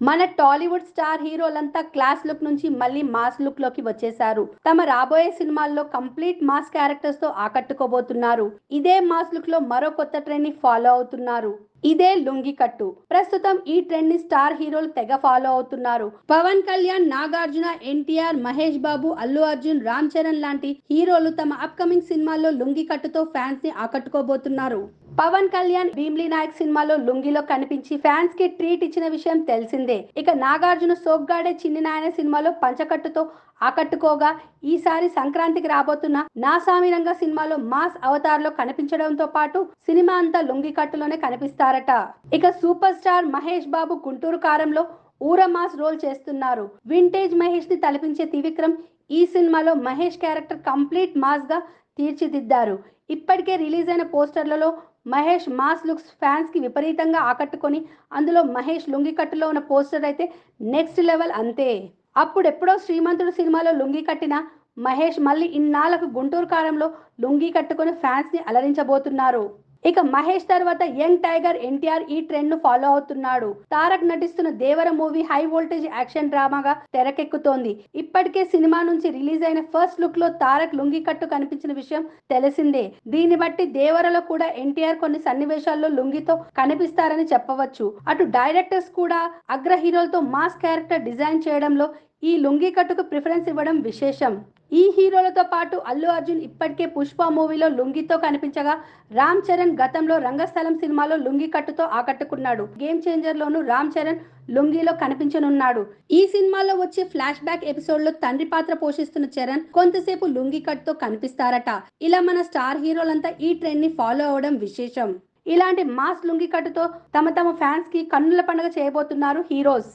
మన టాలీవుడ్ స్టార్ హీరోలంతా class look నుంచి మళ్ళీ మాస్ లుక్లోకి వచ్చేసారు తమ రాబోయే సినిమాల్లో కంప్లీట్ మాస్ క్యారెక్టర్స్తో ఆకట్టుకోబోతున్నారు. ఇదే మాస్ లుక్లో మరో కొత్త ట్రెండ్ని ఫాలో అవుతున్నారు. ఇదే లుంగి కట్టు. ప్రస్తుతం ఈ ట్రెండ్ని స్టార్ హీరోలు తెగ ఫాలో అవుతున్నారు. పవన్ కళ్యాణ్ నాగార్జున ఎన్టీఆర్ మహేష్ బాబు అల్లు అర్జున్ రామ్ చరణ్ లాంటి హీరోలు తమ అప్కమింగ్ సినిమాల్లో లుంగి కట్టుతో ఫ్యాన్స్ని ఆకట్టుకోబోతున్నారు. పవన్ కళ్యాణ్ భీమ్లీ నాయక్ సినిమాలో లుంగిలో కనిపించి ఫ్యాన్స్కి ట్రీట్ ఇచ్చిన విషయం తెలిసిందే. ఇక నాగార్జున సోగ్గాడే చిన్ని నాయన సినిమాలో పంచకట్టుతో ఆకట్టుకోగా ఈసారి సంక్రాంతికి రాబోతున్న నా సామిరంగ సినిమాలో మాస్ అవతార్లో కనిపించడంతో పాటు సినిమా అంతా లుంగి కట్టులోనే కనిపిస్తారట ఇక సూపర్ స్టార్ మహేష్ బాబు గుంటూరు కారంలో ఊర మాస్ రోల్ చేస్తున్నారు. వింటేజ్ మహేష్ని తలపించే త్రివిక్రమ్ ఈ సినిమాలో మహేష్ క్యారెక్టర్ కంప్లీట్ మాస్గా తీర్చిదిద్దారు. ఇప్పటికే రిలీజ్ అయిన పోస్టర్లలో మహేష్ మాస్ లుక్స్ ఫ్యాన్స్కి విపరీతంగా ఆకట్టుకొని అందులో మహేష్ లుంగి కట్టులో ఉన్న పోస్టర్ అయితే నెక్స్ట్ లెవెల్ అంతే. అప్పుడెప్పుడో శ్రీమంతుడు సినిమాలో లుంగి కట్టిన మహేష్ మళ్ళీ ఇన్నాళ్ళకు గుంటూరు కారంలో లుంగి కట్టుకొని ఫ్యాన్స్ని అలరించబోతున్నారు. ఇక మహేష్ తర్వాత యంగ్ టైగర్ ఎన్టీఆర్ ఈ ట్రెండ్ను ఫాలో అవుతున్నాడు. తారక్ నటిస్తున్న Devara movie high voltage action డ్రామాగా తెరకెక్కుతోంది. ఇప్పటికే సినిమా నుంచి రిలీజ్ అయిన ఫస్ట్ లుక్లో తారక్ లుంగి కట్టు కనిపించిన విషయం తెలిసిందే. దీన్ని బట్టి దేవరలో కూడా ఎన్టీఆర్ కొన్ని సన్నివేశాల్లో లుంగితో కనిపిస్తారని చెప్పవచ్చు. అటు డైరెక్టర్స్ కూడా అగ్ర హీరోలతో మాస్ క్యారెక్టర్ డిజైన్ చేయడంలో ఈ లుంగి కట్టుకు ప్రిఫరెన్స్ ఇవ్వడం విశేషం. ఈ హీరోలతో పాటు అల్లు అర్జున్ ఇప్పటికే పుష్ప మూవీలో లుంగితో కనిపించగా రామ్ చరణ్ గతంలో రంగస్థలం సినిమాలో లుంగి కట్టుతో ఆకట్టుకున్నాడు. గేమ్ చేంజర్ లోను రామ్ చరణ్ లుంగిలో కనిపించనున్నాడు. ఈ సినిమాలో వచ్చే ఫ్లాష్ బ్యాక్ ఎపిసోడ్లో తండ్రి పాత్ర పోషిస్తున్న చరణ్ కొంతసేపు లుంగి కట్టుతో కనిపిస్తారట. ఇలా మన స్టార్ హీరోలంతా ఈ ట్రెండ్ని ఫాలో అవడం విశేషం. ఇలాంటి మాస్ లుంగి కట్టుతో తమ తమ ఫ్యాన్స్కి కన్నుల పండుగ చేయబోతున్నారు హీరోస్.